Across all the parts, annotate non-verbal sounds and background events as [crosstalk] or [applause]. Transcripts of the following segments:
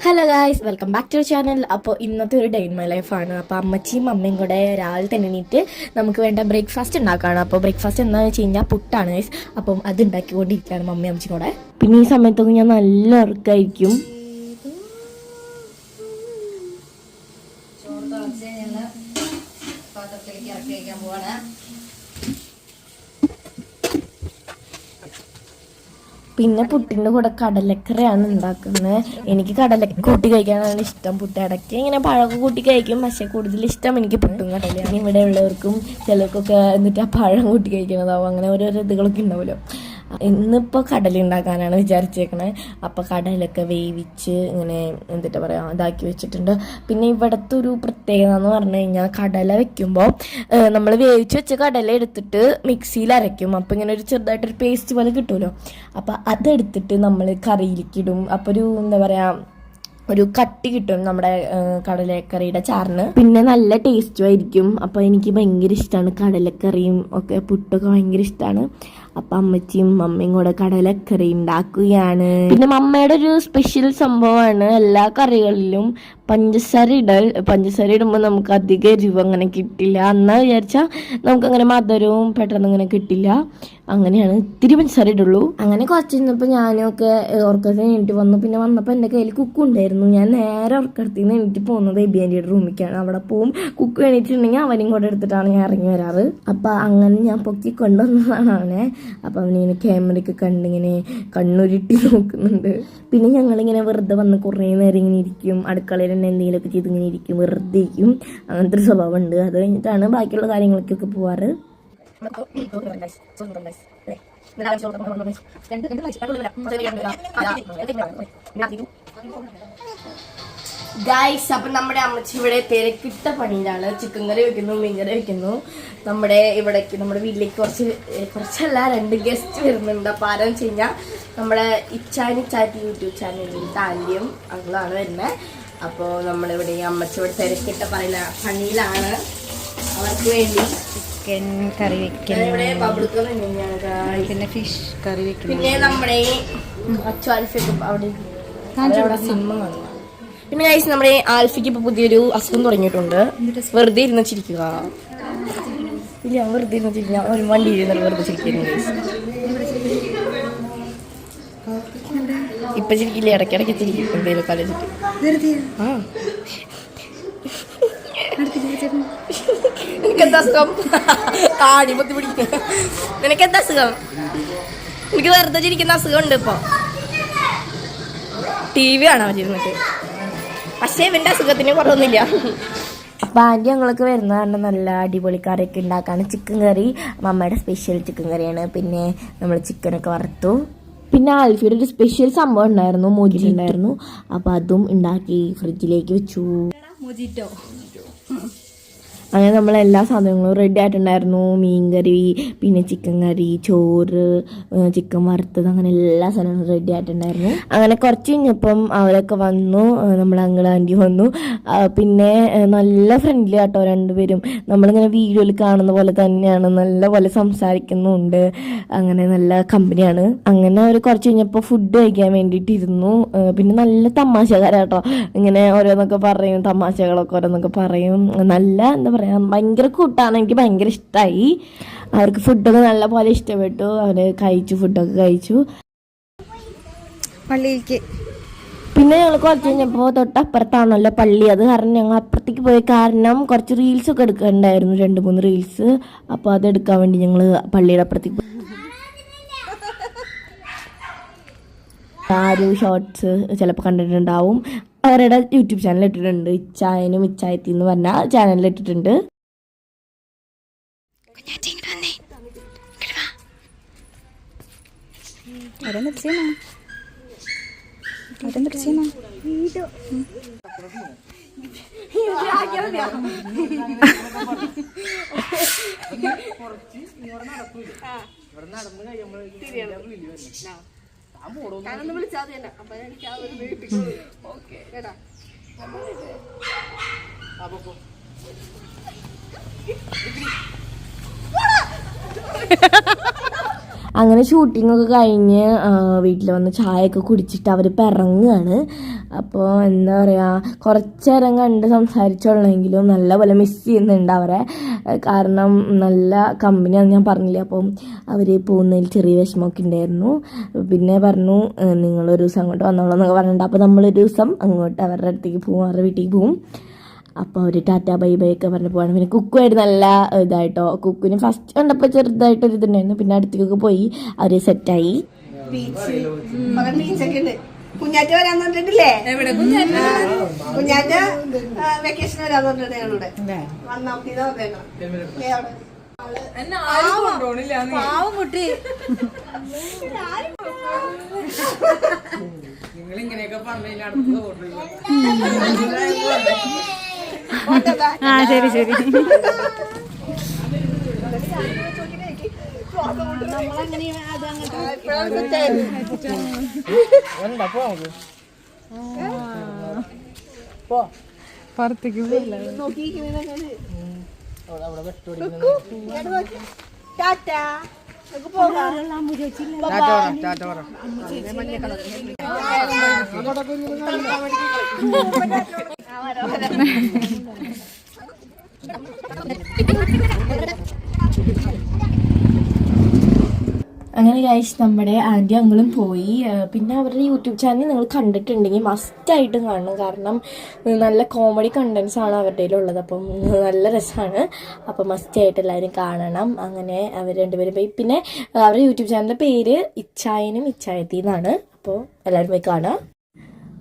Hello guys welcome back to channel അപ്പോൾ ഇന്നത്തെ ഒരു ഡേ ഇൻ മൈ ലൈഫാണ് അപ്പോൾ അമ്മച്ചിയും അമ്മയും കൂടെ രാവിലെ തന്നെ എണീറ്റ് നമുക്ക് വേണ്ട ബ്രേക്ക്ഫാസ്റ്റ് ഉണ്ടാക്കുകയാണ് അപ്പോൾ ബ്രേക്ക്ഫാസ്റ്റ് എന്താണെന്ന് വെച്ച് കഴിഞ്ഞാൽ പുട്ടാണ് ഗൈസ് അപ്പം അത് ഉണ്ടാക്കിക്കൊണ്ടിരിക്കുകയാണ് മമ്മി അമ്മച്ചി കൂടെ. പിന്നെ ഈ സമയത്തൊക്കെ ഞാൻ നല്ല ഉറക്കായിരിക്കും. പോവാണ്. പിന്നെ പുട്ടിന്റെ കൂടെ കടലക്കറിയാണ് ഉണ്ടാക്കുന്നത്. എനിക്ക് കടലക്ക കൂട്ടി കഴിക്കാനാണ് ഇഷ്ടം. പുട്ട് ഇടയ്ക്ക് ഇങ്ങനെ പഴമൊക്കെ കൂട്ടി കഴിക്കും. പക്ഷേ കൂടുതൽ ഇഷ്ടം എനിക്ക് പുട്ടും കടലയാണ് ഇവിടെ ഉള്ളവർക്കും ചിലർക്കൊക്കെ എന്നിട്ട് ആ പഴം കൂട്ടി കഴിക്കുന്നതാവും അങ്ങനെ ഓരോരോ ഇതുകളൊക്കെ ഉണ്ടാവുമല്ലോ. ഇന്നിപ്പോൾ കടല ഉണ്ടാക്കാനാണ് വിചാരിച്ചേക്കണേ. അപ്പോൾ കടലൊക്കെ വേവിച്ച് ഇങ്ങനെ എന്തിട്ട് പറയുക ഇതാക്കി വെച്ചിട്ടുണ്ട്. പിന്നെ ഇവിടുത്തെ ഒരു പ്രത്യേകത എന്ന് പറഞ്ഞു കഴിഞ്ഞാൽ കടല വെക്കുമ്പോൾ നമ്മൾ വേവിച്ച് വെച്ച കടല എടുത്തിട്ട് മിക്സിയിൽ അരയ്ക്കും. അപ്പോൾ ഇങ്ങനെ ഒരു ചെറുതായിട്ടൊരു പേസ്റ്റ് പോലെ കിട്ടുമല്ലോ അപ്പോൾ അതെടുത്തിട്ട് നമ്മൾ കറിയിലേക്ക് ഇടും. അപ്പോൾ ഒരു എന്താ പറയുക ഒരു കട്ടി കിട്ടും നമ്മുടെ കടലക്കറിയുടെ ചാറിന്. പിന്നെ നല്ല ടേസ്റ്റും ആയിരിക്കും. അപ്പോൾ എനിക്ക് ഭയങ്കര ഇഷ്ടമാണ് കടലക്കറിയും ഒക്കെ പുട്ടൊക്കെ ഭയങ്കര ഇഷ്ടമാണ് അപ്പം അമ്മച്ചിയും മമ്മയും കൂടെ കടലക്കറി ഉണ്ടാക്കുകയാണ്. പിന്നെ മമ്മയുടെ ഒരു സ്പെഷ്യൽ സംഭവമാണ് എല്ലാ കറികളിലും പഞ്ചസാര ഇടൽ പഞ്ചസാര ഇടുമ്പോൾ നമുക്ക് അധികം എരിവ് അങ്ങനെ കിട്ടില്ല. എന്നാ വിചാരിച്ചാൽ നമുക്ക് അങ്ങനെ മധുരവും പെട്ടെന്ന് അങ്ങനെ കിട്ടില്ല. അങ്ങനെയാണ് ഇത്തിരി പഞ്ചസാര ഇടുള്ളൂ. അങ്ങനെ കുറച്ച് നിന്നപ്പോൾ ഞാനൊക്കെ ഉറക്കത്തിന് എണീറ്റ് വന്നു. പിന്നെ വന്നപ്പോൾ എന്റെ കയ്യിൽ കുക്ക് ഉണ്ടായിരുന്നു. ഞാൻ നേരെ ഉറക്കത്തിൽ നിന്ന് എണീറ്റ് പോകുന്നത് എബിയാന്റെ റൂമിലേക്കാണ് അവിടെ പോവും. കുക്ക് എണീറ്റിട്ടുണ്ടെങ്കിൽ അവനും കൂടെ എടുത്തിട്ടാണ് ഞാൻ ഇറങ്ങി വരാറ്. അപ്പം അങ്ങനെ ഞാൻ പൊക്കി കൊണ്ടുവന്നതാണ് അവനെ. അപ്പം അവനിങ്ങനെ ക്യാമറയ്ക്ക് കണ്ടിങ്ങനെ കണ്ണുരുട്ടി നോക്കുന്നുണ്ട്. പിന്നെ ഞങ്ങളിങ്ങനെ വെറുതെ വന്ന് കുറേ നേരം ഇങ്ങനെ ഇരിക്കും. അടുക്കളയിൽ തന്നെ എന്തെങ്കിലുമൊക്കെ ചെയ്ത് ഇങ്ങനെ ഇരിക്കും. വെറുതെ ഇരിക്കും. അങ്ങനത്തെ ഒരു സ്വഭാവം ഉണ്ട് അത് കഴിഞ്ഞിട്ടാണ് ബാക്കിയുള്ള കാര്യങ്ങൾക്കൊക്കെ പോവാറ്. ഗായ്സ് അപ്പം നമ്മുടെ അമ്മച്ചി ഇവിടെ തിരക്കിട്ട പണിയിലാണ്. ചിക്കൻ കറി വെക്കുന്നു മീൻ കറി വെക്കുന്നു. നമ്മുടെ ഇവിടേക്ക് നമ്മുടെ വീട്ടിലേക്ക് കുറച്ച് കുറച്ചല്ല രണ്ട് ഗസ്റ്റ് വരുന്നുണ്ട്. അപ്പം ആരാന്ന് വെച്ച് കഴിഞ്ഞാൽ നമ്മുടെ ഇച്ചാനി ചാറ്റ് യൂട്യൂബ് ചാനലിൽ താല്യം അങ്ങളാണ് വരുന്നത് അപ്പോൾ നമ്മളിവിടെ ഈ അമ്മച്ചി ഇവിടെ തിരക്കിട്ട പറയുന്ന പണിയിലാണ്. അവർക്ക് വേണ്ടി ചിക്കൻ കറി വെക്കുന്നു. പിന്നെ ഫിഷ് കറി വെക്കുന്നു. പിന്നെ നമ്മുടെ ആൽഫയൊക്കെ അവിടെ സിനിമ കാണുക പിന്നെ ഗൈസ് നമ്മുടെ ആൽഫിക്ക് ഇപ്പൊ പുതിയൊരു അസുഖം തുടങ്ങിയിട്ടുണ്ട്. വെറുതെ ഇരുന്ന് ചിരിക്കുക. ഇല്ല വെറുതെ ഇരുന്ന് ചിരിക്കുക ഒരു വണ്ടി ഇരുന്നിട്ട് വെറുതെ ചിരിക്കുന്നു. ഇപ്പൊ ചിരിക്കില്ല? ഇടയ്ക്കിടയ്ക്ക് ചിരിക്കും. എന്തെങ്കിലും കലച്ചിട്ട് ആ. നിനക്കെന്താ അസുഖം? താടി പൊത്തി പിടിക്കും നിനക്കെന്താ അസുഖം? എനിക്ക് വെറുതെ ചിരിക്കുന്ന അസുഖം ഉണ്ട് ഇപ്പൊ. ടി വി കാണാൻ പറ്റിയിരുന്നിട്ട് പക്ഷേ ഇവന്റെ അസുഖത്തിന് കുറവൊന്നുമില്ല. അപ്പൊ ആന്റി ഞങ്ങൾക്ക് വരുന്ന കാരണം നല്ല അടിപൊളി കറിയൊക്കെ ഉണ്ടാക്കാണ്. ചിക്കൻ കറി മമ്മയുടെ സ്പെഷ്യൽ ചിക്കൻ കറിയാണ്. പിന്നെ നമ്മൾ ചിക്കനൊക്കെ വറുത്തു. പിന്നെ ആൽഫിയുടെ ഒരു സ്പെഷ്യൽ സംഭവം ഉണ്ടായിരുന്നു മോജി ഉണ്ടായിരുന്നു. അപ്പൊ അതും ഉണ്ടാക്കി ഫ്രിഡ്ജിലേക്ക് വെച്ചു. മൊജിറ്റോ. അങ്ങനെ നമ്മൾ എല്ലാ സാധനങ്ങളും റെഡി ആയിട്ടുണ്ടായിരുന്നു. മീൻ കറി പിന്നെ ചിക്കൻ കറി ചോറ് ചിക്കൻ വറുത്തത് അങ്ങനെ എല്ലാ സാധനങ്ങളും റെഡി ആയിട്ടുണ്ടായിരുന്നു. അങ്ങനെ കുറച്ച് കഴിഞ്ഞപ്പം അവരൊക്കെ വന്നു. നമ്മളെ അങ്കിൾ ആന്റി വന്നു. പിന്നെ നല്ല ഫ്രണ്ട്ലി ആട്ടോ രണ്ടുപേരും. നമ്മളിങ്ങനെ വീഡിയോയിൽ കാണുന്ന പോലെ തന്നെയാണ്. നല്ല പോലെ സംസാരിക്കുന്നുണ്ട്. അങ്ങനെ നല്ല കമ്പനിയാണ് അങ്ങനെ അവർ കുറച്ച് കഴിഞ്ഞപ്പോൾ ഫുഡ് കഴിക്കാൻ വേണ്ടിയിട്ടിരുന്നു. പിന്നെ നല്ല തമാശക്കാരാട്ടോ. ഇങ്ങനെ ഓരോന്നൊക്കെ പറയും തമാശകളൊക്കെ ഓരോന്നൊക്കെ പറയും. നല്ല എന്താ പറയുക ഭയങ്കര കൂട്ടാണ്. എനിക്ക് ഭയങ്കര ഇഷ്ടമായി അവർക്ക് ഫുഡൊക്കെ നല്ല പോലെ ഇഷ്ടപ്പെട്ടു. അവർ കഴിച്ചു ഫുഡൊക്കെ കഴിച്ചു. പള്ളിയിലേക്ക്. പിന്നെ ഞങ്ങൾ കുറച്ച് കഴിഞ്ഞപ്പോൾ തൊട്ടപ്പുറത്താണല്ലോ പള്ളി. അത് കാരണം ഞങ്ങൾ അപ്പുറത്തേക്ക് പോയ കാരണം കുറച്ച് റീൽസ് ഒക്കെ എടുക്കണ്ടായിരുന്നു. രണ്ട് മൂന്ന് റീൽസ് അപ്പോൾ അത് എടുക്കാൻ വേണ്ടി ഞങ്ങൾ പള്ളിയുടെ അപ്പുറത്തേക്ക് പോയി. [laughs] ആരും ഷോർട്സ് ചിലപ്പോൾ കണ്ടിട്ടുണ്ടാവും. അവരുടെ യൂട്യൂബ് ചാനൽ ഇട്ടിട്ടുണ്ട്. ഇച്ചായനും ഇച്ചായത്തി എന്ന് പറഞ്ഞ ചാനലിൽ ഇട്ടിട്ടുണ്ട്. ഇവിടെ നടക്കൂല. ഇവിടെ നടന്നു കഴിയുമ്പോഴേക്കും ഞാനൊന്ന് വിളിച്ചാൽ മതി തന്നെ അപ്പൊ എനിക്ക് ആ ഒരു വീട്ടിൽ ഓക്കെ. കേട്ടാ? അപ്പൊ അങ്ങനെ ഷൂട്ടിങ്ങൊക്കെ കഴിഞ്ഞ് വീട്ടിൽ വന്ന് ചായയൊക്കെ കുടിച്ചിട്ട് അവർ പിറങ്ങുകയാണ്. അപ്പോൾ എന്താ പറയുക കുറച്ച് നേരം കണ്ട് സംസാരിച്ചുള്ളെങ്കിലും നല്ലപോലെ മിസ് ചെയ്യുന്നുണ്ട് അവരെ. കാരണം നല്ല കമ്പനിയാണെന്ന് ഞാൻ പറഞ്ഞില്ല അപ്പം അവർ പോകുന്നതിൽ ചെറിയ വിഷമമൊക്കെ ഉണ്ടായിരുന്നു. പിന്നെ പറഞ്ഞു നിങ്ങളൊരു ദിവസം അങ്ങോട്ട് വന്നോളൂ എന്നൊക്കെ പറഞ്ഞിട്ടുണ്ട്. അപ്പോൾ നമ്മളൊരു ദിവസം അങ്ങോട്ട് അവരുടെ അടുത്തേക്ക് പോകും അവരുടെ വീട്ടിലേക്ക് പോകും അപ്പോൾ അവർ ടാറ്റ ബൈ ബൈ ഒക്കെ പറഞ്ഞ് പോവാണ്. പിന്നെ കുക്കുമായിട്ട് നല്ല ഇതായിട്ടോ. കുക്കിന് ഫസ്റ്റ് കണ്ടപ്പോൾ ചെറുതായിട്ടൊരു ഇതുണ്ടായിരുന്നു. പിന്നെ അടുത്തേക്കൊക്കെ പോയി അവർ സെറ്റായി പകൽ ബീച്ചൊക്കെ ഉണ്ട്. കുഞ്ഞാറ്റ വരാൻ പറഞ്ഞിട്ടില്ലേ? കുഞ്ഞാറ്റ? വെക്കേഷൻ വരാൻ പറഞ്ഞിട്ട് ഞങ്ങളുടെ. വന്നാ ഇതാ പറഞ്ഞേക്കണം. പാവക്കുട്ടി ആ ശരി ശരി പുറത്തേക്ക് പോയില്ല ടാറ്റ അങ്ങനെ കഴിച്ച് നമ്മുടെ ആന്റി അങ്ങളും പോയി. പിന്നെ അവരുടെ യൂട്യൂബ് ചാനൽ നിങ്ങൾ കണ്ടിട്ടുണ്ടെങ്കിൽ മസ്റ്റായിട്ടും കാണണം. കാരണം നല്ല കോമഡി കണ്ടൻസ് ആണ് അവരുടെ ഉള്ളത് അപ്പം നല്ല രസമാണ്. അപ്പം മസ്റ്റായിട്ട് എല്ലാവരും കാണണം. അങ്ങനെ അവർ രണ്ടുപേരും പോയി. പിന്നെ അവരുടെ യൂട്യൂബ് ചാനലിന്റെ പേര് ഇച്ചായനും ഇച്ചായത്തി എന്നാണ് അപ്പോൾ എല്ലാവരും പോയി കാണാം.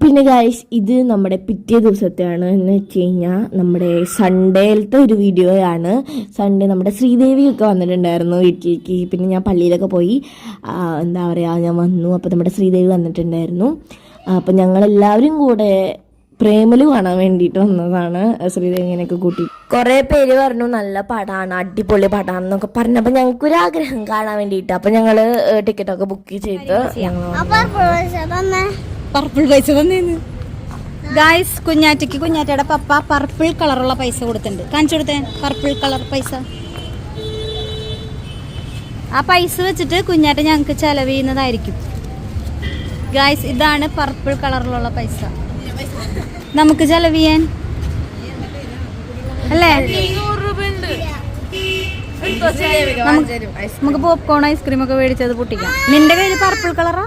പിന്നെ ഗായ്സ് ഇത് നമ്മുടെ പിറ്റേ ദിവസത്തെയാണ് എന്ന് വെച്ച് കഴിഞ്ഞാൽ നമ്മുടെ സൺഡേയിലത്തെ ഒരു വീഡിയോയാണ് സൺഡേ നമ്മുടെ ശ്രീദേവിയൊക്കെ വന്നിട്ടുണ്ടായിരുന്നു വീട്ടിലേക്ക്. പിന്നെ ഞാൻ പള്ളിയിലൊക്കെ പോയി എന്താ പറയുക ഞാൻ വന്നു. അപ്പോൾ നമ്മുടെ ശ്രീദേവി വന്നിട്ടുണ്ടായിരുന്നു. അപ്പോൾ ഞങ്ങളെല്ലാവരും കൂടെ പ്രേമൽ കാണാൻ വേണ്ടിയിട്ട് വന്നതാണ്. ശ്രീദേവിനെയൊക്കെ കൂട്ടി. കുറേ പേര് പറഞ്ഞു നല്ല പടമാണ് അടിപൊളി പടമാണെന്നൊക്കെ പറഞ്ഞപ്പോൾ ഞങ്ങൾക്കൊരു ആഗ്രഹം കാണാൻ വേണ്ടിയിട്ട്. അപ്പോൾ ഞങ്ങൾ ടിക്കറ്റൊക്കെ ബുക്ക് ചെയ്ത് ഞങ്ങൾ പർപ്പിൾ പൈസ തന്നേന്ന് ഗായ്സ് കുഞ്ഞാറ്റയ്ക്ക് കുഞ്ഞാറ്റയുടെ പപ്പ പർപ്പിൾ കളറുള്ള പൈസ കൊടുത്തിട്ടുണ്ട്. കാണിച്ചു കൊടുത്തേ പർപ്പിൾ കളർ പൈസ. ആ പൈസ വെച്ചിട്ട് കുഞ്ഞാറ്റ ഞങ്ങൾക്ക് ചെലവ് ചെയ്യുന്നതായിരിക്കും. ഗായ്സ് ഇതാണ് പർപ്പിൾ കളറിലുള്ള പൈസ. നമുക്ക് ചെലവ് ചെയ്യാൻ? അല്ലേ? നമുക്ക് പോപ്കോൺ ഐസ്ക്രീം ഒക്കെ മേടിച്ചത് പൊട്ടിക്കാം. നിന്റെ കയ്യിൽ പർപ്പിൾ കളറാ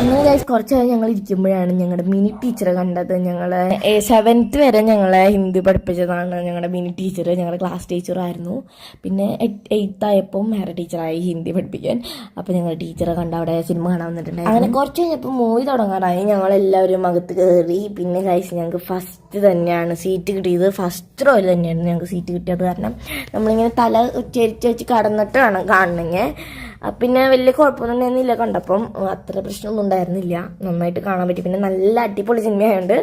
ഇന്ന് ഗൈസ് കുറച്ച് നേരം ഞങ്ങൾ ഇരിക്കുമ്പോഴാണ് ഞങ്ങളുടെ മിനി ടീച്ചറെ കണ്ടത്. ഞങ്ങൾ സെവൻത്ത് വരെ ഞങ്ങളെ ഹിന്ദി പഠിപ്പിച്ചതാണ്. ഞങ്ങളുടെ മിനി ടീച്ചർ ഞങ്ങളുടെ ക്ലാസ് ടീച്ചറായിരുന്നു പിന്നെ എയ്ത്ത് ആയപ്പോൾ വേറെ ടീച്ചറായി ഹിന്ദി പഠിപ്പിക്കാൻ. അപ്പോൾ ഞങ്ങൾ ടീച്ചറെ കണ്ട അവിടെ സിനിമ കാണാൻ വന്നിട്ടുണ്ടായി അങ്ങനെ കുറച്ച് കഴിഞ്ഞപ്പോൾ മൂവി തുടങ്ങാറായി. ഞങ്ങളെല്ലാവരും അകത്ത് കയറി പിന്നെ ഗൈസ് ഞങ്ങൾക്ക് ഫസ്റ്റ് തന്നെയാണ് സീറ്റ് കിട്ടിയത്. ഫസ്റ്റ് റോയിൽ തന്നെയാണ് ഞങ്ങൾക്ക് സീറ്റ് കിട്ടിയത്. കാരണം നമ്മളിങ്ങനെ തല ഉച്ചരിച്ച് വെച്ച് കടന്നിട്ട് വേണം കാണണമെങ്കിൽ പിന്നെ വലിയ കുഴപ്പമൊന്നും ഉണ്ടായിരുന്നില്ല. കണ്ടപ്പം അത്ര പ്രശ്നമൊന്നും ഉണ്ടായിരുന്നില്ല. നന്നായിട്ട് കാണാൻ പറ്റി. പിന്നെ നല്ല അടിപൊളി സിനിമയായതുകൊണ്ട്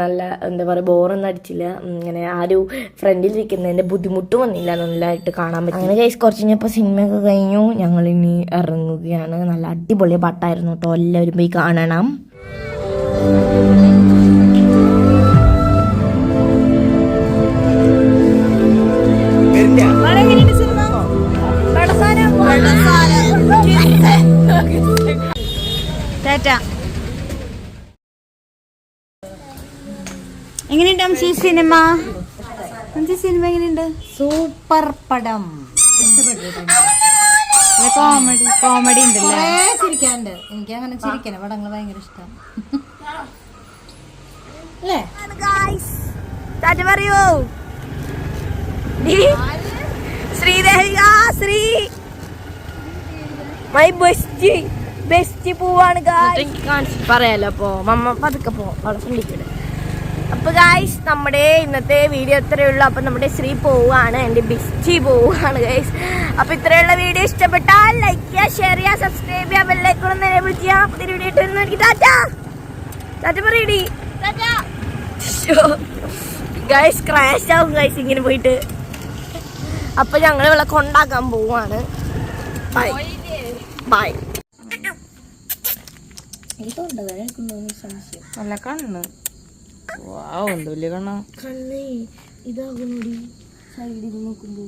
നല്ല എന്താ പറയുക ബോറൊന്നും അടിച്ചില്ല. ഇങ്ങനെ ആ ഒരു ഫ്രണ്ടിലിരിക്കുന്നതിന്റെ ബുദ്ധിമുട്ടും വന്നില്ല. നല്ലതായിട്ട് കാണാൻ പറ്റി. അങ്ങനെ കഴിച്ച് കുറച്ച് കഴിഞ്ഞപ്പോൾ സിനിമയൊക്കെ കഴിഞ്ഞു. ഞങ്ങൾ ഇനി ഇറങ്ങുകയാണ്. നല്ല അടിപൊളി പാട്ടായിരുന്നു കേട്ടോ എല്ലാവരും പോയി കാണണം. എങ്ങനെയുണ്ട് അംശി സിനിമ? അംശി സിനിമ എങ്ങനെയുണ്ട്? സൂപ്പർ പടം. കോമഡി കോമഡി ഉണ്ടല്ലേ? ചിരിക്കാനുണ്ട്. എനിക്ക് അങ്ങനെ ചിരിക്കണം. പടങ്ങൾ ഭയങ്കര ഇഷ്ടം. അല്ലേ? ടാറ്റ പറയൂ ശ്രീദേവി ആ ശ്രീ. മൈ ബെസ്റ്റ് ബെസ്റ്റ് പൂവാണ് പറയാലോ അപ്പോ. മമ്മ പതുക്കെ പോ. അവിടെ ഫ്രണ്ടിക്കൂടെ അപ്പൊ ഗായ്സ് നമ്മുടെ ഇന്നത്തെ വീഡിയോ ഇത്രയേ ഉള്ളൂ. അപ്പൊ നമ്മുടെ ശ്രീ പോവാണ് എന്റെ ബിസ്റ്റി പോവാണ് ഗായ്സ് അപ്പൊ ഇത്രയുള്ള വീഡിയോ ഇഷ്ടപ്പെട്ടാൽ ലൈക്ക് ചെയ്യുക ഷെയർ ചെയ്യുക സബ്സ്ക്രൈബ് ചെയ്യുക ബെല്ലൈക്കോളം നേരെ വിളിക്കുക പുതിയ വീഡിയോ ഇട്ട് എനിക്ക് ടാറ്റ. ടാറ്റ പറയടി ഗൈസ് ക്രാഷ് ആവും ഗൈസ് ഇങ്ങനെ പോയിട്ട്. അപ്പോൾ ഞങ്ങൾ ഇവിടെ കൊണ്ടാക്കാൻ പോവാണ് ബൈ ബൈ ഇതുണ്ട് എടുക്കണ്ടോന്ന് സംശയം. നല്ല കണ്ണ്. എന്ത് വലിയ കണ്ണാ കണ്ണേ ഇതാകുന്നോടി സൈഡിൽ നോക്കുമ്പോ